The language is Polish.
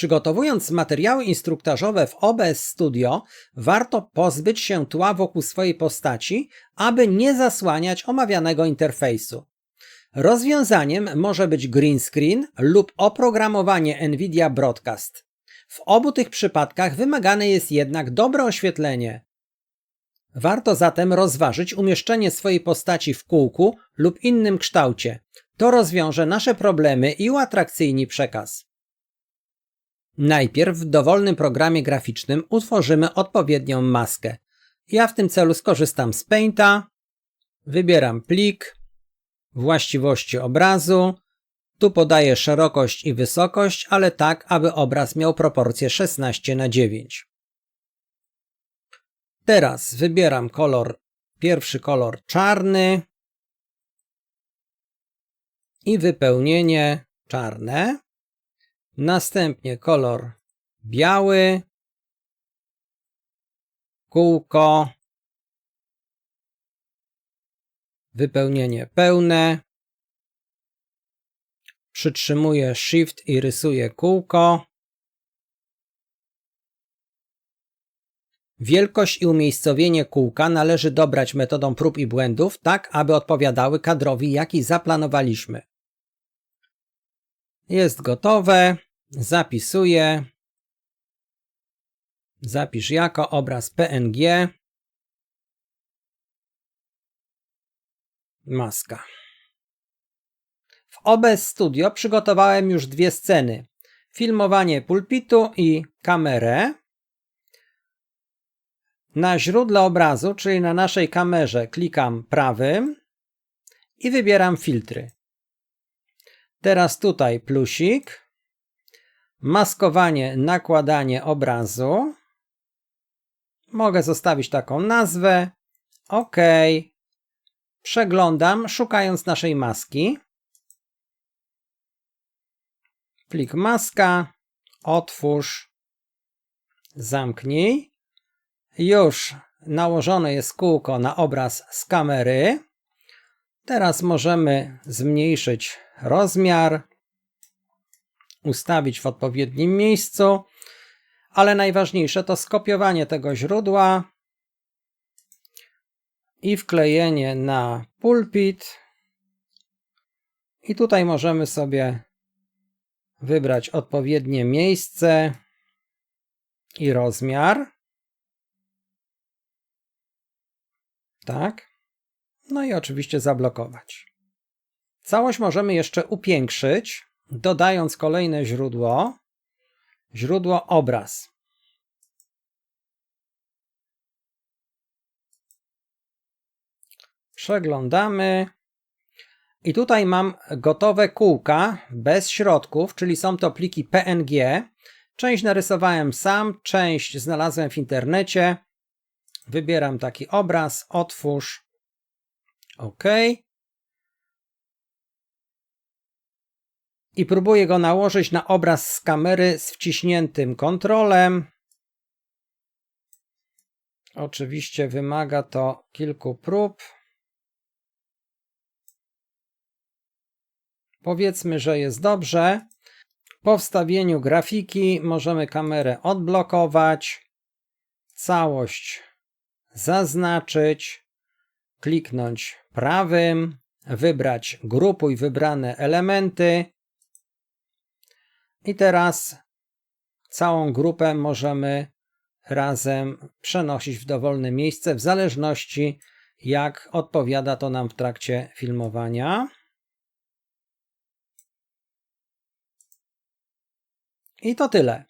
Przygotowując materiały instruktażowe w OBS Studio, warto pozbyć się tła wokół swojej postaci, aby nie zasłaniać omawianego interfejsu. Rozwiązaniem może być green screen lub oprogramowanie NVIDIA Broadcast. W obu tych przypadkach wymagane jest jednak dobre oświetlenie. Warto zatem rozważyć umieszczenie swojej postaci w kółku lub innym kształcie. To rozwiąże nasze problemy i uatrakcyjni przekaz. Najpierw w dowolnym programie graficznym utworzymy odpowiednią maskę. Ja w tym celu skorzystam z Painta, wybieram plik, właściwości obrazu, tu podaję szerokość i wysokość, ale tak, aby obraz miał proporcje 16 na 9. Teraz wybieram kolor, pierwszy kolor czarny i wypełnienie czarne. Następnie kolor biały, kółko, wypełnienie pełne. Przytrzymuję Shift i rysuję kółko. Wielkość i umiejscowienie kółka należy dobrać metodą prób i błędów, tak aby odpowiadały kadrowi, jaki zaplanowaliśmy. Jest gotowe. Zapisuję. Zapisz jako obraz PNG. Maska. W OBS Studio przygotowałem już dwie sceny. Filmowanie pulpitu i kamerę. Na źródle obrazu, czyli na naszej kamerze, klikam prawym i wybieram filtry. Teraz tutaj plusik, maskowanie, nakładanie obrazu. Mogę zostawić taką nazwę. OK. Przeglądam, szukając naszej maski. Plik maska, otwórz, zamknij. Już nałożone jest kółko na obraz z kamery. Teraz możemy zmniejszyć rozmiar, ustawić w odpowiednim miejscu, ale najważniejsze to skopiowanie tego źródła i wklejenie na pulpit. I tutaj możemy sobie wybrać odpowiednie miejsce i rozmiar. Tak. No i oczywiście zablokować. Całość możemy jeszcze upiększyć, dodając kolejne źródło. Źródło obraz. Przeglądamy. I tutaj mam gotowe kółka bez środków, czyli są to pliki PNG. Część narysowałem sam, część znalazłem w internecie. Wybieram taki obraz, otwórz. OK. I próbuję go nałożyć na obraz z kamery z wciśniętym kontrolem. Oczywiście wymaga to kilku prób. Powiedzmy, że jest dobrze. Po wstawieniu grafiki możemy kamerę odblokować, całość zaznaczyć, kliknąć prawym, wybrać grupuj wybrane elementy i teraz całą grupę możemy razem przenosić w dowolne miejsce w zależności jak odpowiada to nam w trakcie filmowania. I to tyle.